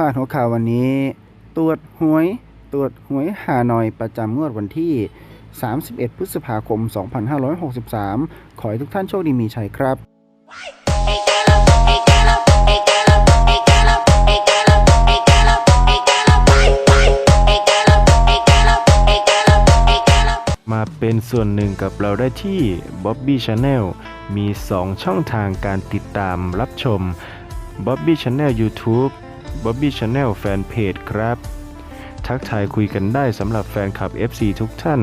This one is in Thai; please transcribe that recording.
พาดหัวข่าววันนี้ ตรวจหวย ตรวจหวยหาหน่อยประจำงวดวันที่ 31 พฤษภาคม 2563 ขอให้ทุกท่านโชคดีมีชัยครับมาเป็นส่วนหนึ่งกับเราได้ที่ Bobby Channel มี 2 ช่องทางการติดตามรับชม Bobby Channel YouTube Bobby Channel Fanpage ครับ ทักทายคุยกันได้สำหรับแฟนคลับ FC ทุกท่าน